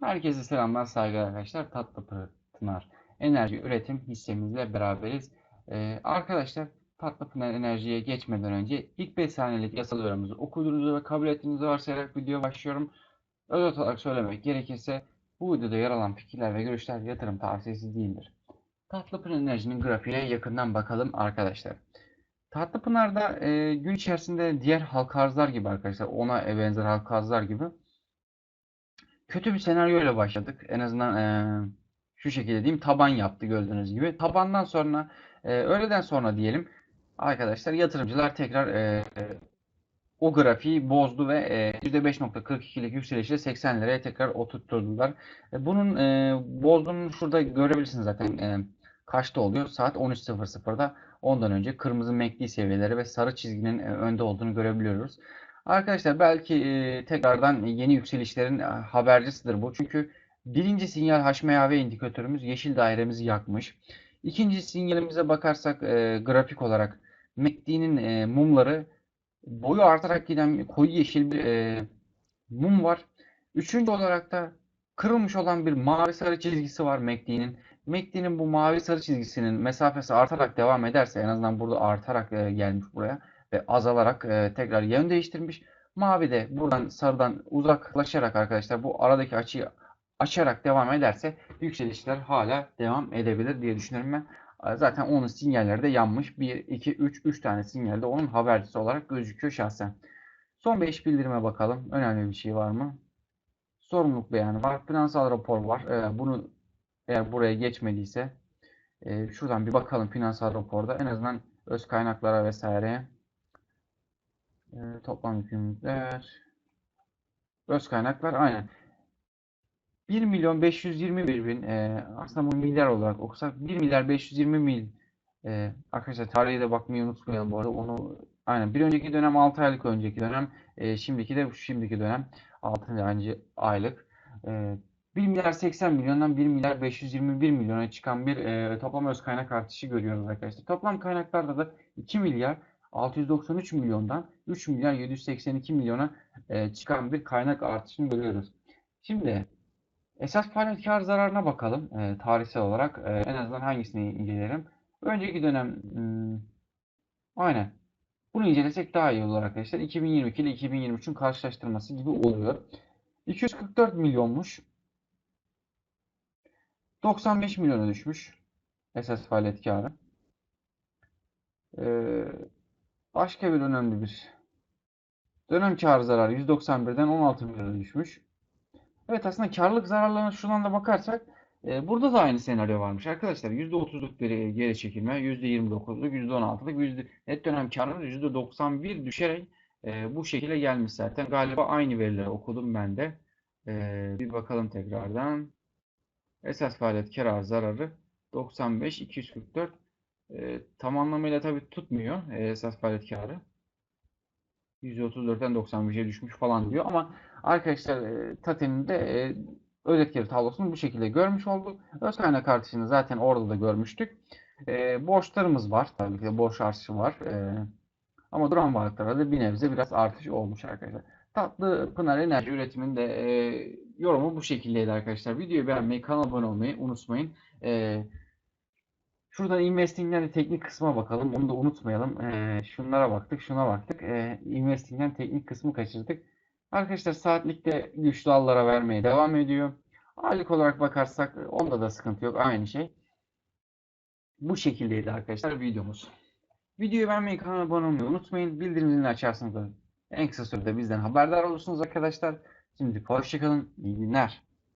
Herkese selamlar, saygılar arkadaşlar. Tatlı Pınar Enerji Üretim hissemizle beraberiz. Ee, arkadaşlar Tatlı Pınar Enerji'ye geçmeden önce ilk 5 saniyelik yasal öğrenimizi okuduğunuzu ve kabul ettiğinizi varsayarak video başlıyorum. Özet olarak söylemek gerekirse bu videoda yer alan fikirler ve görüşler yatırım tavsiyesi değildir. Tatlı Pınar Enerji'nin grafiğine yakından bakalım arkadaşlar. Tatlı Pınar'da e, gün içerisinde diğer halka arzlar gibi arkadaşlar ona benzer halka arzlar gibi kötü bir senaryoyla başladık. En azından e, şu şekilde diyeyim taban yaptı gördüğünüz gibi. Tabandan sonra e, öğleden sonra diyelim arkadaşlar yatırımcılar tekrar e, o grafiği bozdu ve e, %5.42'lik yükselişle 80 liraya tekrar oturtturdular. E, bunun e, bozduğunu şurada görebilirsiniz zaten e, kaçta oluyor? Saat 13.00'da ondan önce kırmızı MACD seviyeleri ve sarı çizginin önde olduğunu görebiliyoruz. Arkadaşlar belki e, tekrardan yeni yükselişlerin e, habercisidir bu. Çünkü birinci sinyal HMAV indikatörümüz yeşil dairemizi yakmış. İkinci sinyalimize bakarsak e, grafik olarak MACD'nin e, mumları boyu artarak giden koyu yeşil bir e, mum var. Üçüncü olarak da kırılmış olan bir mavi sarı çizgisi var MACD'nin. MACD'nin bu mavi sarı çizgisinin mesafesi artarak devam ederse en azından burada artarak e, gelmiş buraya ve azalarak e, tekrar yön değiştirmiş. Mavi de buradan sarıdan uzaklaşarak arkadaşlar bu aradaki açıyı açarak devam ederse yükselişler hala devam edebilir diye düşünüyorum ben. Zaten onun sinyalleri de yanmış. 1, 2, 3, 3 tane sinyalde onun habercisi olarak gözüküyor şahsen. Son 5 bildirime bakalım. Önemli bir şey var mı? Sorumluluk beyanı var. Finansal rapor var. Ee, bunu eğer buraya geçmediyse e, şuradan bir bakalım finansal raporda. En azından öz kaynaklara vesaireye e, toplam yükümlülükler öz kaynaklar aynen 1 milyon 521 bin e, aslında bu milyar olarak okusak 1 milyar 520 mil e, arkadaşlar tarihe de bakmayı unutmayalım bu arada onu aynen bir önceki dönem 6 aylık önceki dönem e, şimdiki de şimdiki dönem 6. aylık e, 1 milyar 80 milyondan 1 milyar 521 milyona çıkan bir e, toplam öz kaynak artışı görüyoruz arkadaşlar. Toplam kaynaklarda da 2 milyar 693 milyondan 3 milyar 782 milyona e, çıkan bir kaynak artışını görüyoruz. Şimdi esas faaliyet kar zararına bakalım e, tarihsel olarak. E, en azından hangisini inceleyelim. Önceki dönem hmm, aynen. Bunu incelesek daha iyi olur arkadaşlar. 2022 ile 2023'ün karşılaştırması gibi oluyor. 244 milyonmuş. 95 milyona düşmüş. Esas faaliyet karı. Ee, Başka bir önemli bir dönem kar zararı 191'den 16 milyona düşmüş. Evet aslında karlılık zararlarına şuradan da bakarsak e, burada da aynı senaryo varmış arkadaşlar. %30'luk bir geri çekilme, %29'luk, %16'lık, yüzde, net dönem karının %91 düşerek e, bu şekilde gelmiş zaten. Galiba aynı verileri okudum ben de. E, bir bakalım tekrardan. Esas faaliyet kar zararı 95, 244 e, tam anlamıyla tabii tutmuyor e, esas faaliyet karı. 134'ten 95'e düşmüş falan diyor ama arkadaşlar e, Taten'in de e, özet geri tablosunu bu şekilde görmüş olduk. Öz kaynak artışını zaten orada da görmüştük. E, borçlarımız var. Tabii ki de borç artışı var. E, ama duran varlıklara da bir nebze biraz artış olmuş arkadaşlar. Tatlı Pınar Enerji üretiminin de e, yorumu bu şekildeydi arkadaşlar. Videoyu beğenmeyi, kanala abone olmayı unutmayın. E, Şuradan investing'den de teknik kısma bakalım. Onu da unutmayalım. Ee, şunlara baktık, şuna baktık. Ee, investing'den teknik kısmı kaçırdık. Arkadaşlar saatlikte güçlü allara vermeye devam ediyor. Aylık olarak bakarsak onda da sıkıntı yok. Aynı şey. Bu şekildeydi arkadaşlar videomuz. Videoyu beğenmeyi, kanala abone olmayı unutmayın. Bildirim zilini açarsanız en kısa sürede bizden haberdar olursunuz arkadaşlar. Şimdi hoşçakalın. İyi günler.